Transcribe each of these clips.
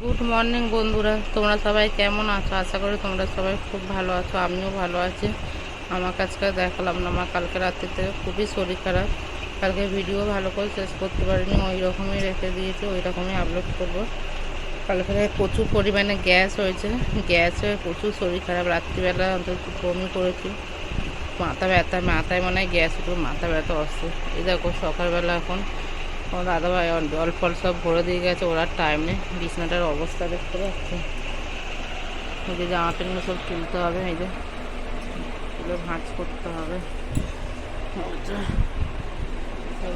Good morning বন্ধুরা। তোমরা সবাই কেমন আছো? আশা করি তোমরা সবাই খুব ভালো আছো, আমিও ভালো আছি। আমার কাছকে দেখালাম না আমার কালকে রাত্রি থেকে খুবই শরীর খারাপ। কালকে ভিডিও ভালো করে শেষ করতে পারিনি, ওই রকমই রেখে দিয়েছি, ওই রকমই আপলোড করব। কালকে প্রচুর পরিমাণে গ্যাস হয়েছে। গ্যাস হয়ে প্রচুর শরীর খারাপ। রাত্রিবেলা অন্তত বমি করেছি। মাথা ব্যথা, মাথায় মনে হয় গ্যাস উঠে মাথা ব্যথা আসছে এই দেখো, সকালবেলা এখন আমার দাদাভাই জল ফল সব ভরে দিয়ে গেছে, ওরা টাইম নেই। বিছনাটার অবস্থা দেখতে পাচ্ছি। এই যে জামা প্যান্টগুলো সব তুলতে হবে, এই যে এগুলো ভাঁজ করতে হবে।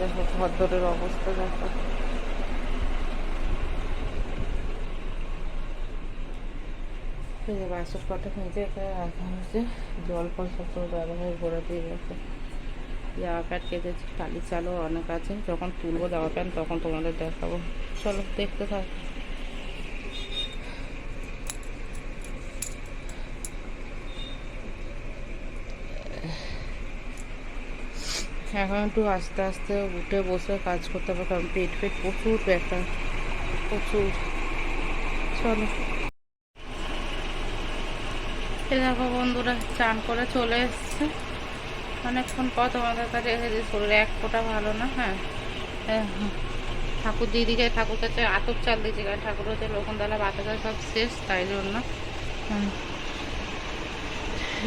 দেখো ভদ্রের অবস্থা দেখো। বাসন কটা নিচে এখানে জল ফল সব দাদাভাই ভরে দিয়ে গেছে। জামা প্যান্ট কেটেছি। কালি চালও অনেক আছে। যখন তুলবো জামা প্যান্ট, তখন তোমাদের দেখাবো। চলো, দেখতে থাক। এখন একটু আস্তে আস্তে উঠে বসে কাজ করতে হবে, কারণ পেট পেট প্রচুর ব্যথা, প্রচুর। চলো। দেখো বন্ধুরা, চান করে চলে এসছে। অনেকক্ষণ পর তোমাদের কাছে এসেছি শরীর এক ফোঁটা ভালো না? হ্যাঁ। হ্যাঁ, হুম। ঠাকুর দিদিকে ঠাকুর কাছে আতপ চাল দিয়েছি কারণ ঠাকুর হচ্ছে লোকনতলা বাতাসা সব শেষ তাই জন্য।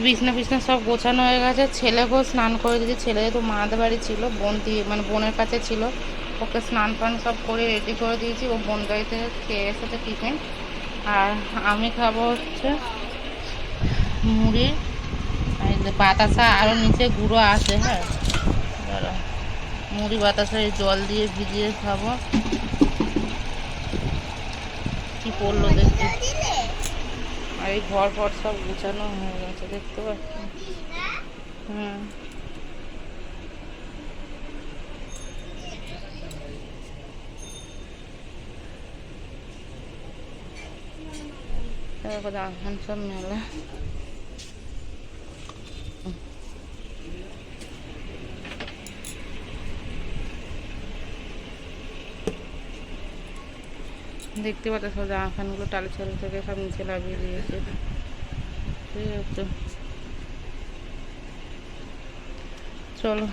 বিছনা ফিছনা সব গোছানো হয়ে গেছে। ছেলেকেও স্নান করে দিয়েছি। ছেলে যেহেতু মাদের বাড়ি ছিল বোন দিয়ে মানে বোনের কাছে ছিল ওকে স্নান ফান সব করে রেডি করে দিয়েছি। ও বোন বাড়ি থেকে খেয়ে এসেছে টিফিন। আর আমি খাব হচ্ছে মুড়ি। যে বাতাসা আরও নিচে গুঁড়ো আছে হ্যাঁ? মুড়ি বাতাসা জল দিয়ে ভিজিয়ে খাব। কি পড়ল দেখতে? আর এই ঘর ফর সব গুছানো হয়ে গেছে, দেখতে পাচ্ছি হুম। দেখো দান সব মেলা। দেখতে পাচ্ছ, সব জামা প্যান্টগুলো টালি ছাড়ি থেকে সব নিচে লাগিয়ে দিয়েছে। ঠিক আছে চলো।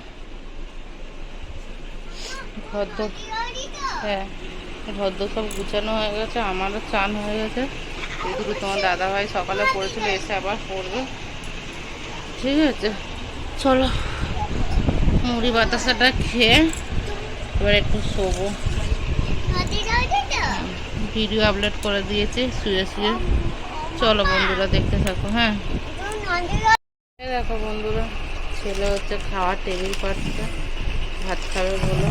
ঘর হ্যাঁ ঘর সব গুছানো হয়ে গেছে, আমারও চান হয়ে গেছে। এদিকে তোমার দাদাভাই সকালে পড়েছিল, এসে আবার পড়বে। ঠিক আছে, চলো। মুড়ি বাতাসাটা খেয়ে এবার একটু শোবো। ভিডিও আপলোড করে দিয়েছি, শুয়ে শুয়ে। চলো বন্ধুরা, দেখতে থাকো হ্যাঁ? দেখো বন্ধুরা, ছেলে হচ্ছে খাওয়ার টেবিল পাচ্ছে, ভাত খাবে বলো।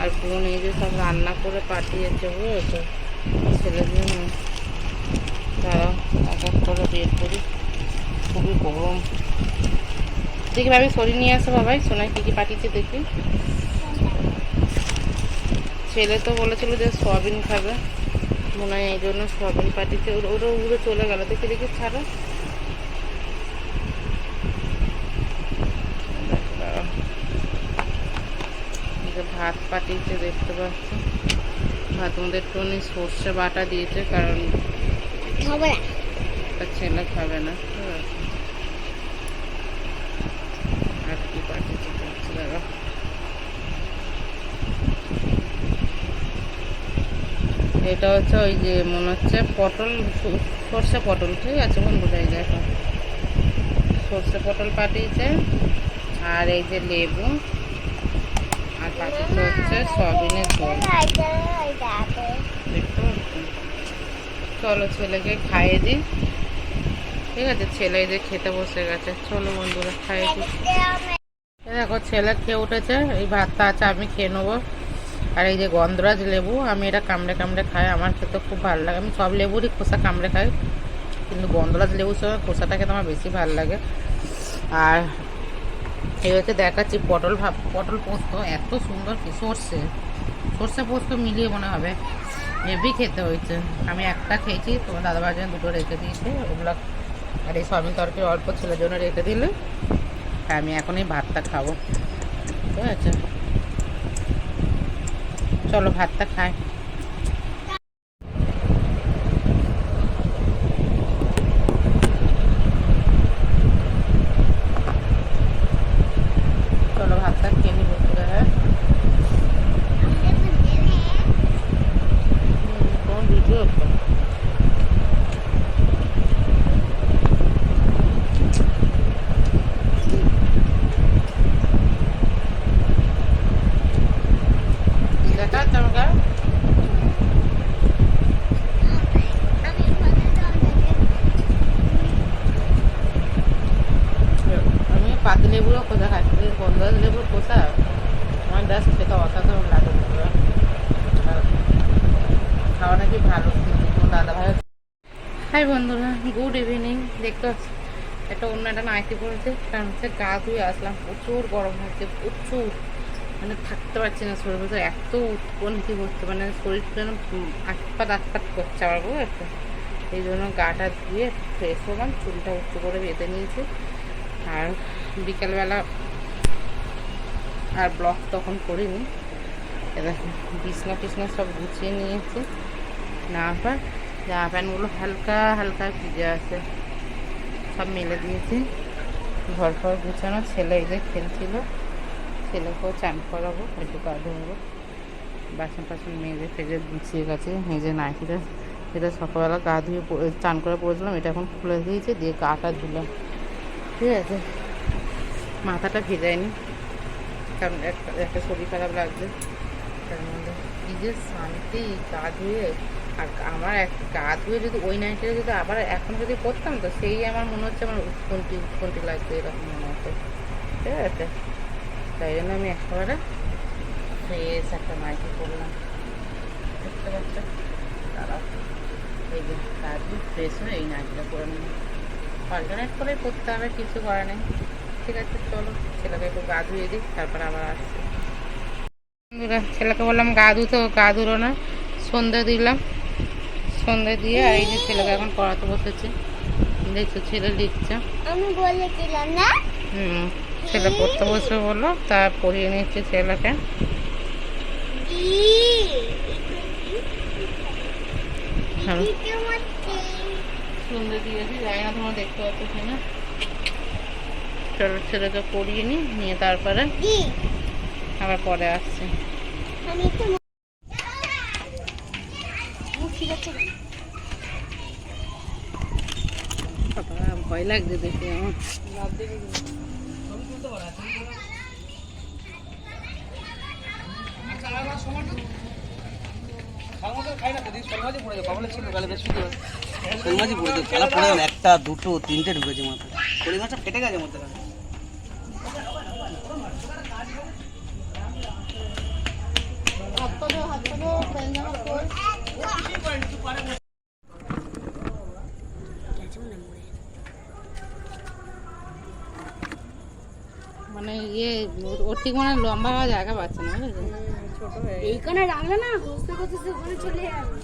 আর বোন এই যে সব রান্না করে পাঠিয়েছে, বুঝেছ? ছেলের জন্য। দাঁড়াও, এক এক করে বের করি। খুবই গরম। দেখি, ভাবি শরীর নিয়ে আসো বাবাই সোনায় কী কী পাঠিয়েছে দেখি। ছেলে তো বলেছিল যে সয়াবিন খাবে। মনে হয় এই জন্য সয়াবিন পাঠিয়েছে। ওরা উড়ে চলে গেল। দেখি দেখি ছাড়া। ভাত পাঠিয়েছে দেখতে পাচ্ছি? ভাত মধ্যে একটুখানি সর্ষে বাটা দিয়েছে কারণ ছেলে খাবে না ঠিক আছে আর কি পাঠিয়েছে দেখছি দাঁড়াও এটা হচ্ছে ওই যে মনে হচ্ছে পটল, সর্ষে পটল, ঠিক আছে? বন্ধুরা এই দেখো সর্ষে পটল পাঠিয়েছে, আর এই যে লেবু, আর পাঠিয়েছে হচ্ছে সয়াবিনের ঝোল। চলো ছেলেকে খাইয়ে দিই। ঠিক আছে, ছেলে এই যে খেতে বসে গেছে। চলো বন্ধুরা, খাইয়ে দিই। দেখো, ছেলে খেয়ে উঠেছে। এই ভাতটা আছে, আমি খেয়ে নেব। আর এই যে গন্ধরাজ লেবু, আমি এটা কামড়ে কামড়ে খাই, আমার খেতে খুব ভালো লাগে। আমি সব লেবুরই খোসা কামড়ে খাই, কিন্তু গন্ধরাজ লেবুর সঙ্গে খোসাটা খেতে আমার বেশি ভালো লাগে। আর এই হচ্ছে দেখাচ্ছি পটল ভাব, পটল পোস্ত, এত সুন্দর কি সর্ষে। সর্ষে পোস্ত মিলিয়ে মনে হবে, হেভি খেতে হয়েছে। আমি একটা খেয়েছি, তোমার দাদাবার জন্য দুটো রেখে দিয়েছি, ওগুলো আর এই সয়াবিন তরকারি অল্প ছেলের জন্য রেখে দিলে আমি এখন এই ভাতটা খাব। ঠিক আছে? চলো ভাতটা খাই। লেবুরও কোথা খাচ্ছে গন্ধরাজ এগুলো কোথা আমার দাস খেতে অসাধারণ লাগে খাওয়া নাকি ভালো দাদা ভাই হাই বন্ধুরা গুড ইভিনিং দেখতে পাচ্ছি একটা অন্য একটা নাইটি পড়েছে কারণ হচ্ছে গা ধুয়ে আসলাম, প্রচুর গরম হচ্ছে প্রচুর। মানে থাকতে পারছি না শরীর ভিতরে, এত উৎপন্নতি হচ্ছে মানে শরীর যেন আটপাত আটপাত করছে আবার বুঝতে এই জন্য গাটা ধুয়ে ফ্রেশ হলাম, চুলটা উঁচু করে বেঁধে নিয়েছি। আর বিকেলবেলা আর ব্লগ তখন করিনি। এবার বিছনা টিছনা সব গুছিয়ে নিয়েছি। না পর জামা প্যান্টগুলো হালকা হালকা ভিজে আছে। সব মেলে দিয়েছি। ঘর ফর গুছানো, ছেলে যে খেলছিল। ছেলেকেও চান করাবো, একটু গা ধোবো। বাসন টাসন মেজে ফেজে গুছিয়ে গেছে। মেজে নাইটিটা এটা সকালবেলা গা ধুয়ে চান করে পড়েছিলাম, এটা এখন খুলে দিয়েছে, দিয়ে গাটা ধুলাম। ঠিক আছে? মাথাটা ভেজায়নি। কারণ একটা একটা শরীর খারাপ লাগছে তার মধ্যে কি যে শান্তি, গা ধুয়ে। আর আমার এক, গা ধুয়ে যদি ওই নাইটটা যদি আবার এখন যদি করতাম, তো সেই আমার মনে হচ্ছে আমার উৎপন্তি উৎপন্তি লাগছে এরকম মনে হতো। ঠিক আছে? তাই জন্য আমি একেবারে ফ্রেশ একটা নাইটি করলাম। দেখতে পাচ্ছ? দাঁড়াও। এই যে গা ধুয়ে ফ্রেশ হয়ে এই নাইটিটা করে নিলাম। অল্টারনেট করে করতে হবে, কিছু করার নেই। ঠিক আছে চলো ছেলেকে একটু গা ধুয়ে দিই তারপর আবার আসছি ছেলেকে বললাম গা ধুতে গা ধুলো না সন্ধে দিলাম সন্ধে দিয়ে আর এই যে ছেলেকে এখন পড়াতে বসেছে দেখছ ছেলে লিখছে আমি বলেছিলাম না হুম ছেলে পড়তে বসবে বলল তা পড়িয়ে নিচ্ছে ছেলেকে হ্যাঁ সন্ধে দিয়েছি জানি না তোমরা দেখতে পাচ্ছ কিনা চলো ছেলেকে পড়িয়ে নিই নিয়ে তারপরে আবার পরে আসছি ভয় লাগছে দেখে আমার একটা দুটো তিনটে ঢুকেছে মাথায় কলি মাছটা ফেটে গেছে মধ্যে হাত পা ধো হাত পা ধো প্যান্ট জামা পর মানে ইয়ে ওর ঠিক মানে লম্বা হওয়া জায়গা পাচ্ছে না। এইখানে রাখলে না চলে যাবে